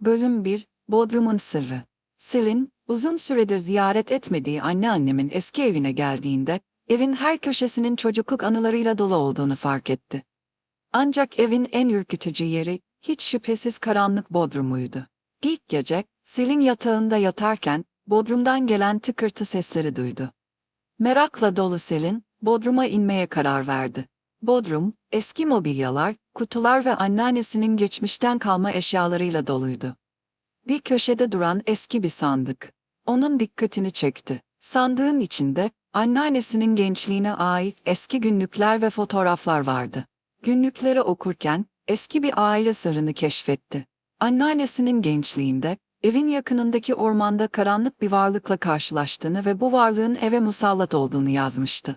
Bölüm 1 Bodrum'un Sırrı Selin, uzun süredir ziyaret etmediği anneannemin eski evine geldiğinde, evin her köşesinin çocukluk anılarıyla dolu olduğunu fark etti. Ancak evin en ürkütücü yeri, hiç şüphesiz karanlık Bodrum'uydu. İlk gece, Selin yatağında yatarken, Bodrum'dan gelen tıkırtı sesleri duydu. Merakla dolu Selin, Bodrum'a inmeye karar verdi. Bodrum, eski mobilyalar, kutular ve anneannesinin geçmişten kalma eşyalarıyla doluydu. Bir köşede duran eski bir sandık. Onun dikkatini çekti. Sandığın içinde, anneannesinin gençliğine ait eski günlükler ve fotoğraflar vardı. Günlükleri okurken, eski bir aile sırrını keşfetti. Anneannesinin gençliğinde, evin yakınındaki ormanda karanlık bir varlıkla karşılaştığını ve bu varlığın eve musallat olduğunu yazmıştı.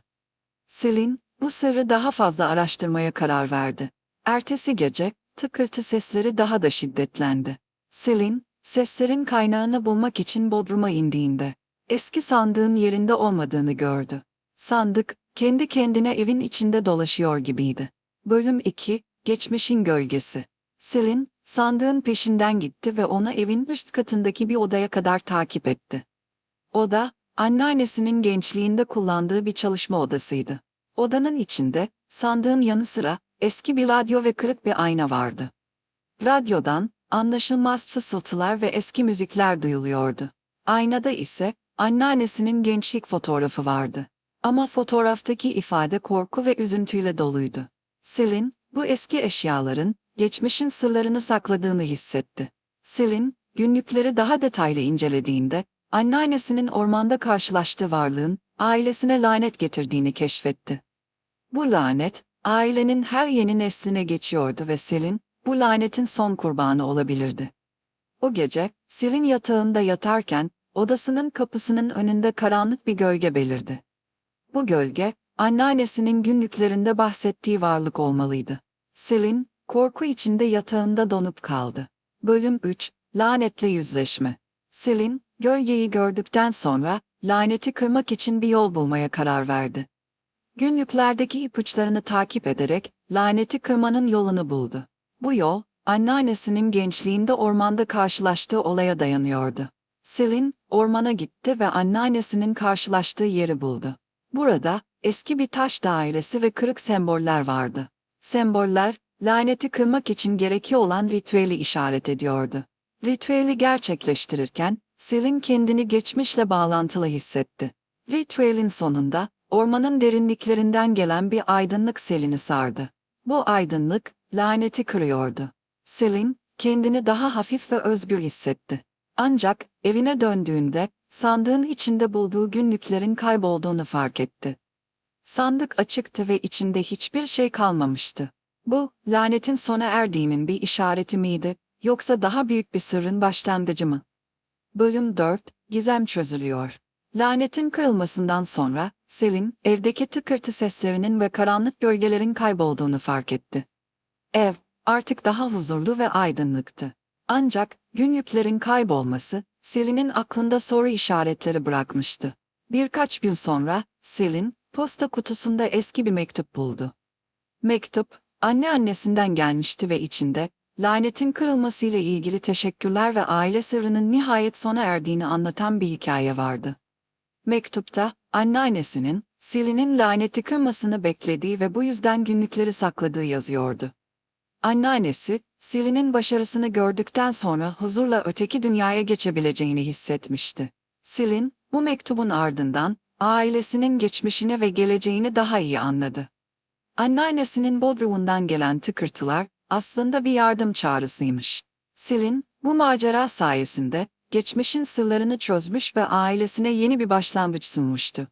Selin, bu sırrı daha fazla araştırmaya karar verdi. Ertesi gece, tıkırtı sesleri daha da şiddetlendi. Selin, seslerin kaynağını bulmak için Bodrum'a indiğinde, eski sandığın yerinde olmadığını gördü. Sandık, kendi kendine evin içinde dolaşıyor gibiydi. Bölüm 2, Geçmişin Gölgesi Selin, sandığın peşinden gitti ve onu evin üst katındaki bir odaya kadar takip etti. Oda, anneannesinin gençliğinde kullandığı bir çalışma odasıydı. Odanın içinde, sandığın yanı sıra, eski bir radyo ve kırık bir ayna vardı. Radyodan, anlaşılmaz fısıltılar ve eski müzikler duyuluyordu. Aynada ise, anneannesinin gençlik fotoğrafı vardı. Ama fotoğraftaki ifade korku ve üzüntüyle doluydu. Selin, bu eski eşyaların, geçmişin sırlarını sakladığını hissetti. Selin, günlükleri daha detaylı incelediğinde, anneannesinin ormanda karşılaştığı varlığın, ailesine lanet getirdiğini keşfetti. Bu lanet, ailenin her yeni nesline geçiyordu ve Selin, bu lanetin son kurbanı olabilirdi. O gece, Selin yatağında yatarken, odasının kapısının önünde karanlık bir gölge belirdi. Bu gölge, anneannesinin günlüklerinde bahsettiği varlık olmalıydı. Selin, korku içinde yatağında donup kaldı. Bölüm 3, Lanetle Yüzleşme Selin, gölgeyi gördükten sonra, laneti kırmak için bir yol bulmaya karar verdi. Günlüklerdeki ipuçlarını takip ederek, laneti kırmanın yolunu buldu. Bu yol, anneannesinin gençliğinde ormanda karşılaştığı olaya dayanıyordu. Selin, ormana gitti ve anneannesinin karşılaştığı yeri buldu. Burada, eski bir taş dairesi ve kırık semboller vardı. Semboller, laneti kırmak için gerekli olan ritüeli işaret ediyordu. Ritüeli gerçekleştirirken, Selin kendini geçmişle bağlantılı hissetti. Ritüelin sonunda, ormanın derinliklerinden gelen bir aydınlık Selin'i sardı. Bu aydınlık, laneti kırıyordu. Selin, kendini daha hafif ve özgür hissetti. Ancak, evine döndüğünde, sandığın içinde bulduğu günlüklerin kaybolduğunu fark etti. Sandık açıktı ve içinde hiçbir şey kalmamıştı. Bu, lanetin sona erdiğinin bir işareti miydi, yoksa daha büyük bir sırrın başlangıcı mı? Bölüm 4, Gizem çözülüyor. Lanetin kırılmasından sonra, Selin, evdeki tıkırtı seslerinin ve karanlık gölgelerin kaybolduğunu fark etti. Ev, artık daha huzurlu ve aydınlıktı. Ancak, günlüklerin kaybolması, Selin'in aklında soru işaretleri bırakmıştı. Birkaç gün sonra, Selin, posta kutusunda eski bir mektup buldu. Mektup, anneannesinden gelmişti ve içinde, lanetin kırılmasıyla ilgili teşekkürler ve aile sırrının nihayet sona erdiğini anlatan bir hikaye vardı. Mektupta, anneannesinin, Selin'in laneti kırmasını beklediği ve bu yüzden günlükleri sakladığı yazıyordu. Anneannesi, Selin'in başarısını gördükten sonra huzurla öteki dünyaya geçebileceğini hissetmişti. Selin, bu mektubun ardından, ailesinin geçmişini ve geleceğini daha iyi anladı. Anneannesinin bodrumundan gelen tıkırtılar, aslında bir yardım çağrısıymış. Selin, bu macera sayesinde, geçmişin sırlarını çözmüş ve ailesine yeni bir başlangıç sunmuştu.